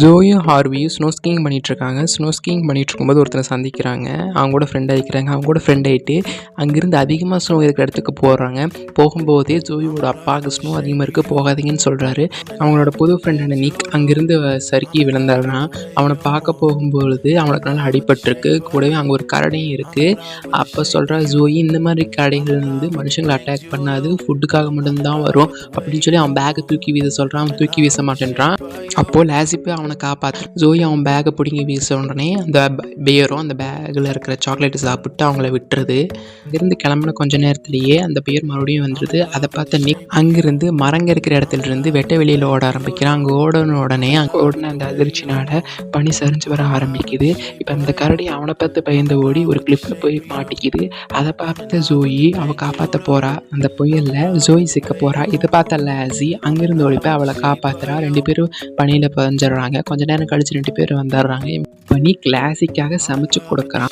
ஜோயும் ஹார்வியும் snow skiing பண்ணிகிட்ருக்காங்க snow skiing பண்ணிட்டு இருக்கும்போது ஒருத்தரை சந்திக்கிறாங்க. அவங்க கூட ஃப்ரெண்ட் ஆகிக்கிறாங்க அவங்க கூட ஃப்ரெண்ட் ஆகிட்டு அங்கேருந்து அதிகமாக ஸ்னோ இருக்கிற இடத்துக்கு போகிறாங்க போகும்போதே ஜோயோட அப்பாவுக்கு ஸ்னோ அதிகமாக இருக்குது போகாதீங்கன்னு சொல்கிறாரு அவங்களோட புது ஃப்ரெண்டான நிக் அங்கேருந்து சறுக்கி விழுந்தாருன்னா அவனை பார்க்க போகும்பொழுது அவனுக்கு நல்லா அடிபட்டிருக்கு. கூடவே அங்கே ஒரு கரடையும் இருக்குது அப்போ சொல்கிறா ஜோயி இந்த மாதிரி கடைகள் வந்து மனுஷங்களை அட்டாக் பண்ணாது. ஃபுட்டுக்காக மட்டும்தான் வரும். அப்படின்னு சொல்லி அவன் பேக்கை தூக்கி வீச சொல்கிறான் அவன் தூக்கி வீச மாட்டேன்றான். அப்போது லேசிப்பே அவனை காப்பாற்று ஜோயி அவன் பேக்கை பிடுங்கி வீச உடனே அந்த பேரும் அந்த பேக்கில் இருக்கிற சாக்லேட்டை சாப்பிட்டு அவங்கள விட்டுறது அங்கேருந்து கிளம்புன கொஞ்ச நேரத்திலேயே அந்த பேர் மறுபடியும் வந்துடுது அதை பார்த்த நிக் அங்கிருந்து மரங்க இருக்கிற இடத்துல இருந்து வெட்ட வெளியில் ஓட ஆரம்பிக்கிறான். அங்கே ஓடன உடனே அங்கே ஓடின அந்த அதிர்ச்சினால பனி சரிஞ்சு வர ஆரம்பிக்குது. இப்போ அந்த கரடி அவனை பார்த்து பயந்து ஓடி ஒரு கிளிப்பில் போய் மாட்டிக்குது. அதை பார்த்த ஜோயி அவள் காப்பாற்ற போறா. அந்த புயலில் ஜோயி சிக்க போறா. இதை பார்த்த லாசி அங்கிருந்து ஓடி அவளை காப்பாத்துறா. ரெண்டு பேரும் பனியில் பதிஞ்சிடுறாங்க கொஞ்ச நேரம் கழிச்சு ரெண்டு பேர் வந்துடுறாங்க பனி கிளாசிக்காக சமைச்சு கொடுக்குறான்.